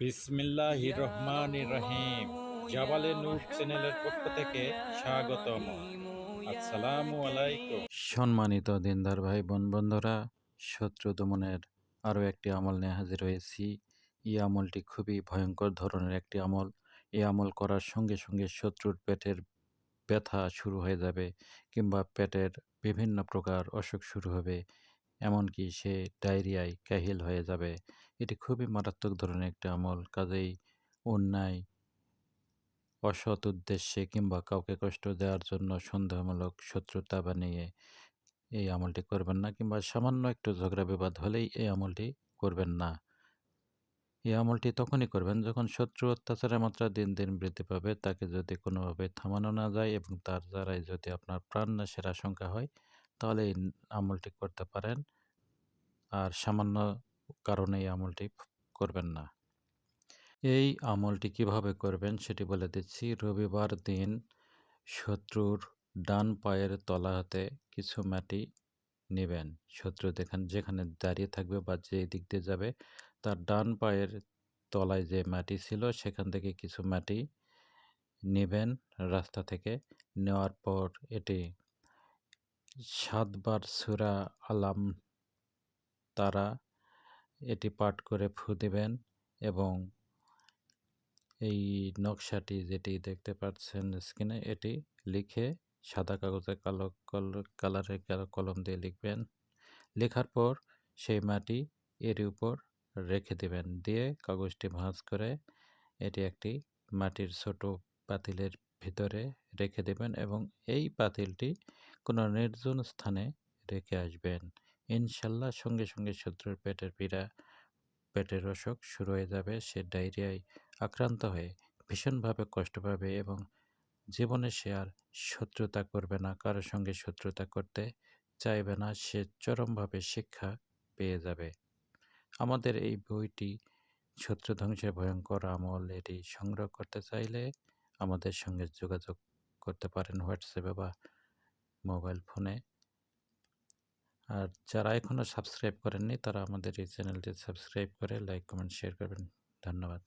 বিসমিল্লাহ রহমান রহিম। জাবালে নূর চ্যানেলের পক্ষ থেকে স্বাগতম। আসসালামু আলাইকুম। সম্মানিত দিনদার ভাই বোন বন্ধুরা শত্রু দমনের আরও একটি আমল নিয়ে হাজির হয়েছি। এই আমলটি খুবই ভয়ঙ্কর ধরনের একটি আমল। এই আমল করার সঙ্গে সঙ্গে শত্রুর পেটের ব্যথা শুরু হয়ে যাবে কিংবা পেটের বিভিন্ন প্রকার অসুখ শুরু হবে। এমনকি সে ডায়রিয়ায় কাহিল হয়ে যাবে। এটি খুবই মারাত্মক ধরনের একটি আমল। কাজেই অন্যায়, অসৎ উদ্দেশ্যে কিংবা কাউকে কষ্ট দেওয়ার জন্য সন্দেহমূলক শত্রুতা বানিয়ে এই আমলটি করবেন না কিংবা সামান্য একটু ঝগড়া বিবাদ হলেই এই আমলটি করবেন না। এই আমলটি তখনই করবেন যখন শত্রু অত্যাচারের মাত্রা দিন দিন বৃদ্ধি পাবে। তাকে যদি কোনোভাবে থামানো না যায় এবং তার দ্বারাই যদি আপনার প্রাণ নাশের আশঙ্কা হয় তাহলে এই আমলটি করতে পারেন। আর সামান্য কারণে এই আমলটি করবেন না। এই আমলটি কীভাবে করবেন সেটি বলে দিচ্ছি। রবিবার দিন শত্রুর ডান পায়ের তলা হাতে কিছু মাটি নেবেন। শত্রু দেখেন যেখানে দাঁড়িয়ে থাকবে বা যে দিক দিয়ে যাবে, তার ডান পায়ের তলায় যে মাটি ছিল, সেখান থেকে কিছু মাটি নেবেন রাস্তা থেকে। নেওয়ার পর এটি সাতবার সুরা আলাম তারা এটি পাঠ করে ফু দেবেন এবং এই নকশাটি যেটি দেখতে পাচ্ছেন স্ক্রিনে এটি লিখে সাদা কাগজে কালো কালারের কলম দিয়ে লিখবেন। লেখার পর সেই মাটি এর উপর রেখে দেবেন। দিয়ে কাগজটি ভাঁজ করে এটি একটি মাটির ছোট পাতিলের ভিতরে রেখে দেবেন এবং এই পাতিলটি কোনো নির্জন স্থানে রেখে আসবেন। ইনশাল্লাহ সঙ্গে সঙ্গে শত্রুর পেটের পীড়া, পেটের অসুখ শুরু হয়ে যাবে। সে ডায়রিয়ায় আক্রান্ত হয়ে ভীষণভাবে কষ্ট পাবে এবং জীবনে সে আর শত্রুতা করবে না। কারোর সঙ্গে শত্রুতা করতে চাইবে না। সে চরমভাবে শিক্ষা পেয়ে যাবে। আমাদের এই বইটি শত্রু ধ্বংসের ভয়ঙ্কর আমল, এটি সংগ্রহ করতে চাইলে আমাদের সঙ্গে যোগাযোগ করতে পারেন হোয়াটসঅ্যাপে বা মোবাইল ফোনে। আর যারা এখনও সাবস্ক্রাইব করেননি, তারা আমাদের এই চ্যানেলটি সাবস্ক্রাইব করে, লাইক, কমেন্ট, শেয়ার করবেন। ধন্যবাদ।